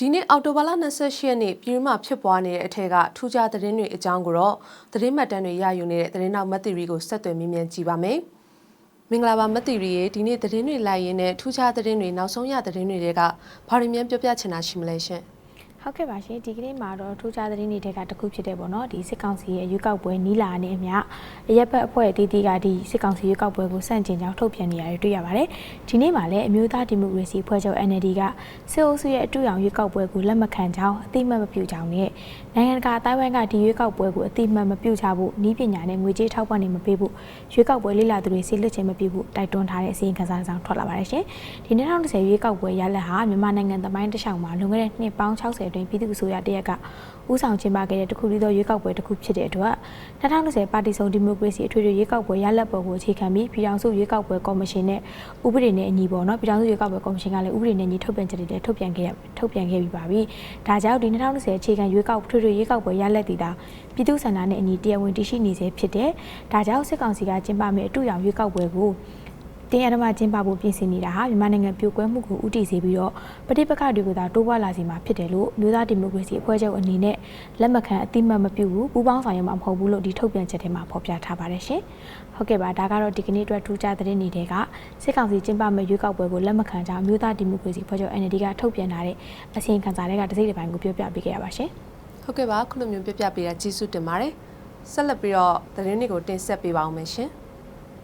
ဒီနေ့အော်တိုဘာလ28ရက်နေ့ပြည်တွင်းမှာဖြစ်ပွားနေတဲ့အထက်ကထူးခြားသတင်းတွေအကြောင်းကိုတော့သတင်းမှတ်တမ်းတွေရယူနေတဲ့သတင်းနောက်မတ်တီရီကိုဆက်သွယ်မြင်းမြန်းကြည့်ပါမယ်။မင်္ဂလာပါမတ်တီရီရေဒီနေ့သတင်းတွေလိုက်ရင်းနဲ့ထူးခြားသတင်းတွေနောက်ဆုံးရသတင်းတွေကဘာတွေများပြောပြချင်တာရှိမလဲရှင်။ ဟုတ်ကဲ့ပါရှင်ဒီကနေ့မှာတော့ထူးခြားသတင်းတွေတွေကတစ်ခုဖြစ်တဲ့ပေါ့နော်ဒီစစ်ကောင်စီရဲ့ရွေးကောက်ပွဲနီးလာနေအမျှအရက်ဘက်အဖွဲ့အသီးသီးကဒီစစ်ကောင်စီရွေးကောက်ပွဲကိုစန့်ကျင်ကြောင်းထုတ်ပြန်နေရတယ်တွေ့ရပါတယ်ဒီနေ့မှာလည်းအမျိုးသားဒီမိုကရေစီအဖွဲ့ချုပ် NLD ကစစ်အုပ်စုရဲ့အတူရောင်ရွေးကောက်ပွဲကိုလက်မခံကြောင်းအသိအမှတ်မပြုကြောင်းနဲ့နိုင်ငံတကာအတိုင်းအဝိုင်းကဒီရွေးကောက်ပွဲကိုအသိအမှတ်မပြုချဖို့ဤပညာနဲ့ငွေကြေးထောက်ပံ့နေမပေးဖို့ရွေးကောက်ပွဲလိလာသူတွေစီလွတ်ခြင်းမပြုဖို့တိုက်တွန်းထားတဲ့အစီရင်ခံစာဆောင်ထွက်လာပါတယ်ရှင်ဒီ2020ရွေးကောက်ပွဲရလဒ်ဟာမြန်မာနိုင်ငံသမိုင်းတစ်လျှောက်မှာလွန်ခဲ့တဲ့နှစ်ပေါင်း60အတွင်းပြည်သူ့အစိုးရတရက်ကဥဆောင်ကျင်းပခဲ့တဲ့တခုတည်းသောရွေးကောက်ပွဲတစ်ခုဖြစ်တဲ့အတွက်2020ပါတီစုံဒီမိုကရေစီအထွေထွေရွေးကောက်ပွဲရလဒ်ပေါ်ကိုအခြေခံပြီးပြည်ထောင်စုရွေးကောက်ပွဲကော်မရှင်နဲ့ဥပဒေနဲ့အညီပေါ့နော်ပြည်ထောင်စုရွေးကောက်ပွဲကော်မရှင်ကလည်းဥပဒေနဲ့ညီထုတ်ပြန်ချက်တွေလည်းထုတ်ပြန်ခဲ့ရထုတ်ပြန်ခဲ့ပြီးပါပြီဒါကြောင့်ဒီ2020အခြေခံရွေးကောက်ထွေထွေရွေးကောက်ပွဲရလဒ်တည်တာပြည်သူ့ဆန္ဒနဲ့အညီတရားဝင်တရှိနေစေဖြစ်တဲ့ဒါကြောင့်စစ်ကောင်စီကကျင်းပမယ့်အတူရောင်ရွေးကောက်ပွဲကို တင်းအဓမ္မကျင်းပဖို့ပြင်ဆင်နေတာဟာမြန်မာနိုင်ငံပြိုကွဲမှုကိုဥတီစေပြီးတော့ပဋိပက္ခတွေကိုသာတိုးပွားလာစေမှာဖြစ်တယ်လို့မျိုးသားဒီမိုကရေစီအဖွဲ့ချုပ်အနေနဲ့လက်မခံအတိမတ်မပြုဘူးပူးပေါင်းဆောင်ရွက်မှာမဟုတ်ဘူးလို့ဒီထုတ်ပြန်ချက်ထဲမှာဖော်ပြထားပါတယ်ရှင်။ဟုတ်ကဲ့ပါဒါကတော့ဒီကနေ့အတွက်ထူးခြားသတင်းတွေတွေကစစ်ကောင်စီကျင်းပမယ့်ရွေးကောက်ပွဲကိုလက်မခံကြောင်းမျိုးသားဒီမိုကရေစီအဖွဲ့ချုပ် NLD ကထုတ်ပြန်ထားတဲ့အစီရင်ခံစာတွေကတစ်စိတ်တစ်ပိုင်းကိုပြောပြပေးခဲ့ရပါရှင်။ဟုတ်ကဲ့ပါခုလိုမျိုးပြပြပေးတာကျေးဇူးတင်ပါတယ်။ဆက်လက်ပြီးတော့သတင်းတွေကိုတင်ဆက်ပေးပါအောင်မယ်ရှင်။